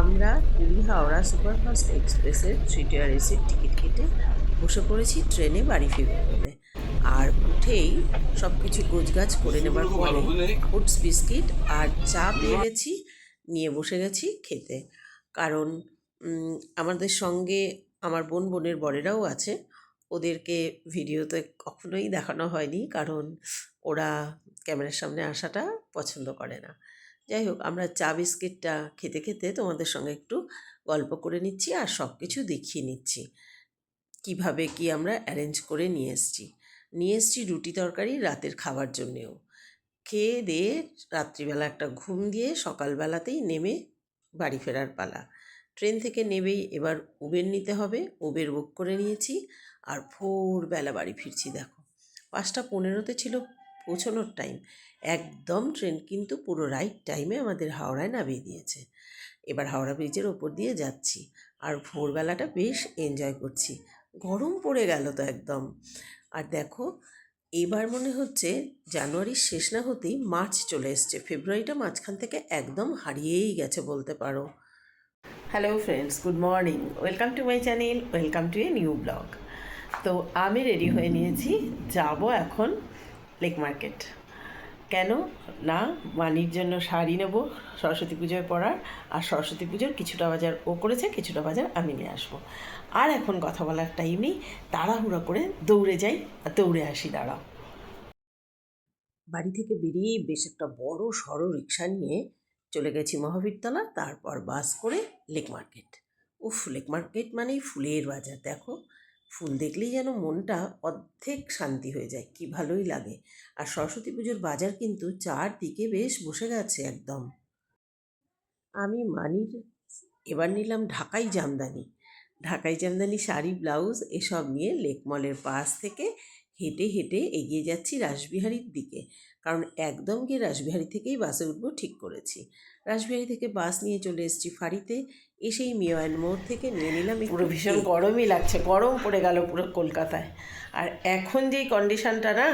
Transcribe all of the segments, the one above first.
আমরা পুরী হাওড়া সুপারফাস্ট এক্সপ্রেসের three tier এসির টিকিট কেটে বসে পড়েছি ট্রেনে বাড়ি ফিরবো বলে আর উঠেই সব কিছু গোছগাছ করে নেবার পরে ওটস বিস্কিট আর চা পেয়ে গেছি নিয়ে বসে গেছি খেতে। কারণ আমাদের সঙ্গে আমার বোন বোনের বরেরাও আছে। ওদেরকে ভিডিওতে কখনোই দেখানো হয়নি কারণ ওরা ক্যামেরার সামনে আসাটা পছন্দ করে না। যাই হোক, আমরা চা বিস্কিটটা খেতে খেতে তোমাদের সঙ্গে একটু গল্প করে নিচ্ছি আর সব কিছু দেখিয়ে নিচ্ছি। কীভাবে কি আমরা অ্যারেঞ্জ করে নিয়ে এসেছি। নিয়ে এসেছি রুটি তরকারি রাতের খাবার জন্যেও। খেয়ে দিয়ে রাত্রিবেলা একটা ঘুম দিয়ে সকালবেলাতেই নেমে বাড়ি ফেরার পালা। ট্রেন থেকে নেবেই, এবার উবের নিতে হবে, উবের বুক করে নিয়েছি আর ভোরবেলা বাড়ি ফিরছি, দেখো। পাঁচটা পনেরোতে ছিল। পৌঁছানোর টাইম একদম ট্রেন কিন্তু পুরো রাইট টাইমে আমাদের হাওড়ায় নামিয়ে দিয়েছে। এবার হাওড়া ব্রিজের ওপর দিয়ে যাচ্ছি, আর ভোরবেলাটা বেশ এনজয় করছি। গরম পড়ে গেল তো একদম। আর দেখো, এবার মনে হচ্ছে জানুয়ারির শেষ না হতেই মার্চ চলে এসছে। ফেব্রুয়ারিটা মাঝখান থেকে একদম হারিয়েই গেছে বলতে পারো। Hello friends good morning welcome to my channel welcome to a new blog তো আমি রেডি হয়ে নিয়েছি, যাব এখন লেক মার্কেট কেন? না, মানির জন্য শাড়ি নেব, সরস্বতী পুজোয় পরার, আর সরস্বতী পুজোর কিছুটা বাজার ও করেছে, কিছুটা বাজার আমি নিয়ে আসব। আর এখন কথা বলার টাইম নেই, তাড়াহুড়ো করে দৌড়ে যাই, আর দৌড়ে আসি, দাঁড়াও। বাড়ি থেকে বেরিয়ে বেশ একটা বড় সড়ো রিক্সা নিয়ে চলে গেছি মহাবীরতলা, তারপর বাস করে লেক মার্কেট উফ লেক মার্কেট মানেই ফুলের বাজার, দেখো। ফুল দেখলেই যেন মনটা অর্ধেক শান্তি হয়ে যায়, কি ভালোই লাগে। আর সরস্বতী পুজোর বাজার কিন্তু চারদিকে বেশ বসে গেছে একদম। আমি মানির, এবার নিলাম ঢাকাই জামদানি। ঢাকাই জামদানি শাড়ি, ব্লাউজ এসব নিয়ে লেকমলের পাশ থেকে হেঁটে হেঁটে এগিয়ে যাচ্ছি রাসবিহারীর দিকে। কারণ একদম গিয়ে রাসবিহারী থেকেই বাসে উঠবো ঠিক করেছি। রাসবিহারী থেকে বাস নিয়ে চলে এসেছি ফাঁড়িতে। এসেই মিয়ান মোড় থেকে নিয়ে নিলাম পুরো ভীষণ গরমই লাগছে গরম পড়ে গেল পুরো কলকাতায়। আর এখন যেই কন্ডিশনটা না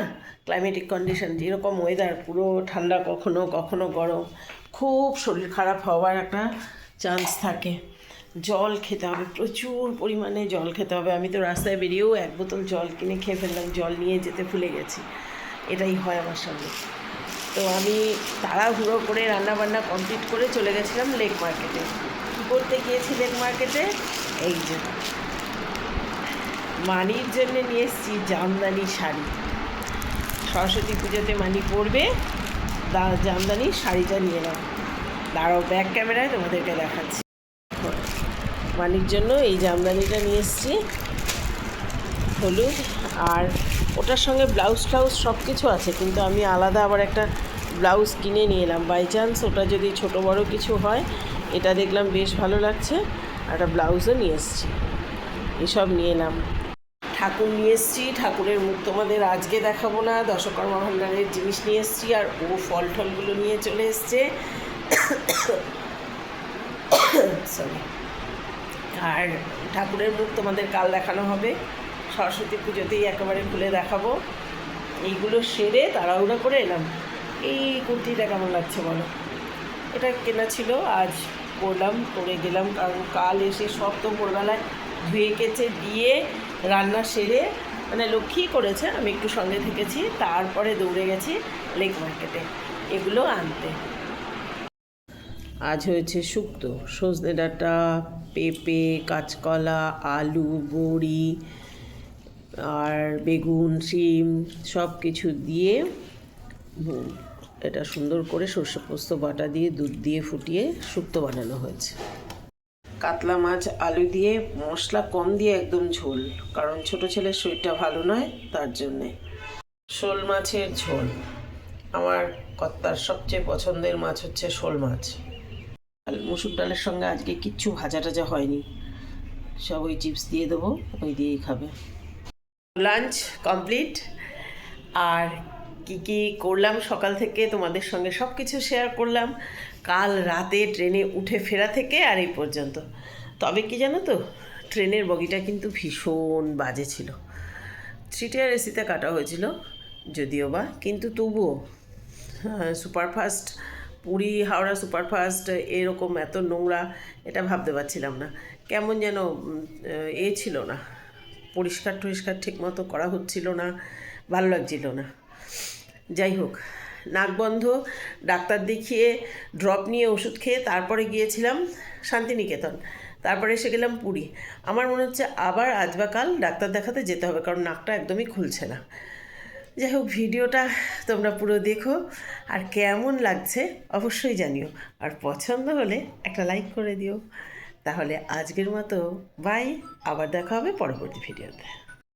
ক্লাইমেটিক কন্ডিশন যেরকম ওয়েদার পুরো ঠান্ডা কখনো কখনো গরম। খুব শরীর খারাপ হওয়ার একটা চান্স থাকে। জল খেতে হবে, প্রচুর পরিমাণে জল খেতে হবে। আমি তো রাস্তায় বেরিয়েও এক বোতল জল কিনে খেয়ে ফেললাম, জল নিয়ে যেতে ভুলে গেছি। এটাই হয় আমার সঙ্গে তো আমি তাড়াহুড়ো করে রান্না বান্না কমপ্লিট করে চলে গেছিলাম লেক মার্কেটে। কী করতে গিয়েছি লেক মার্কেটে? এই যে। মানির জন্য নিয়ে এসেছি জামদানি শাড়ি। সরস্বতী পুজোতে মানি পরবে জামদানি শাড়িটা নিয়ে নাও। দাঁড়াও ব্যাক ক্যামেরায় তোমাদেরকে দেখাচ্ছি। মানির জন্য এই জামদানিটা নিয়ে এসেছি। হলুদ আর ওটার সঙ্গে ব্লাউজ ট্লাউজ সব কিছু আছে, কিন্তু আমি আলাদা আবার একটা ব্লাউজ কিনে নিয়ে এলাম। বাই চান্স ওটা যদি ছোট বড় কিছু হয়, এটা দেখলাম বেশ ভালো লাগছে একটা ব্লাউজও নিয়ে এসেছি। এসব নিয়ে এলাম। ঠাকুর নিয়ে এসেছি, ঠাকুরের মুখ তোমাদের আজকে দেখাবো না, দশকর্মা ভাণ্ডারের জিনিস নিয়ে এসেছি, আর ও ফল টলগুলো নিয়ে চলে এসছে। সরি আর ঠাকুরের মুখ তোমাদের কাল দেখানো হবে। সরস্বতী পুজোতেই একেবারে খুলে দেখাবো। এইগুলো সেরে তাড়াহুড়ো করে এলাম। এই কুর্তিটা কেমন লাগছে বলো? এটা কেনা ছিল, আজ পরলাম করে গেলাম, কারণ কাল এসে সব তো ভোরবেলায় ধুয়ে কেচে দিয়ে রান্না সেরে মানে লক্ষ্মী করেছে, আমি একটু সঙ্গে থেকেছি, তারপরে দৌড়ে গেছি লেক মার্কেটে। এগুলো আনতে। আজ হয়েছে শুক্তো। সজনে ডাঁটা, পেঁপে, কাঁচকলা, আলু, বড়ি আর বেগুন, শিম সব কিছু দিয়ে এটা সুন্দর করে সর্ষে পোস্ত বাটা দিয়ে, দুধ দিয়ে ফুটিয়ে শুক্তো বানানো হয়েছে। কাতলা মাছ, আলু দিয়ে, মশলা কম দিয়ে একদম ঝোল, কারণ ছোট ছেলের শরীরটা ভালো নয়, তার জন্যে। শোল মাছের ঝোল। আমার কর্তার সবচেয়ে পছন্দের মাছ হচ্ছে শোল মাছ। মুসুর ডালের সঙ্গে আজকে কিচ্ছু ভাজা টাজা হয়নি। সব ওই চিপস দিয়ে দেবো, ওই দিয়েই খাবে। Lunch complete. আর কি কি করলাম সকাল থেকে তোমাদের সঙ্গে সব কিছু শেয়ার করলাম। কাল রাতে ট্রেনে উঠে ফেরা থেকে আর এই পর্যন্ত। তবে কি জানো তো, ট্রেনের বগিটা কিন্তু ভীষণ বাজে ছিল। থ্রি এসিতে কাটা হয়েছিল, যদিও বা, কিন্তু তবুও সুপারফাস্ট পুরী, হাওড়া সুপারফাস্ট, এরকম এত নোংরা, এটা ভাবতে পারছিলাম না। কেমন যেন এ ছিল না। পরিষ্কার টরিষ্কার ঠিক মতো করা হচ্ছিল না, ভালো লাগছিল না। যাই হোক, নাক বন্ধ, ডাক্তার দেখিয়ে ড্রপ নিয়ে ওষুধ খেয়ে তারপরে গিয়েছিলাম শান্তিনিকেতন। তারপরে এসে গেলাম পুরী। আমার মনে হচ্ছে আবার আজ বা কাল ডাক্তার দেখাতে যেতে হবে, কারণ নাকটা একদমই খুলছে না। যাই হোক ভিডিওটা তোমরা পুরো দেখো। আর কেমন লাগছে অবশ্যই জানিও। আর পছন্দ হলে একটা লাইক করে দিও। তাহলে আজকের মতো বাই আবার দেখা হবে পরবর্তী ভিডিওতে।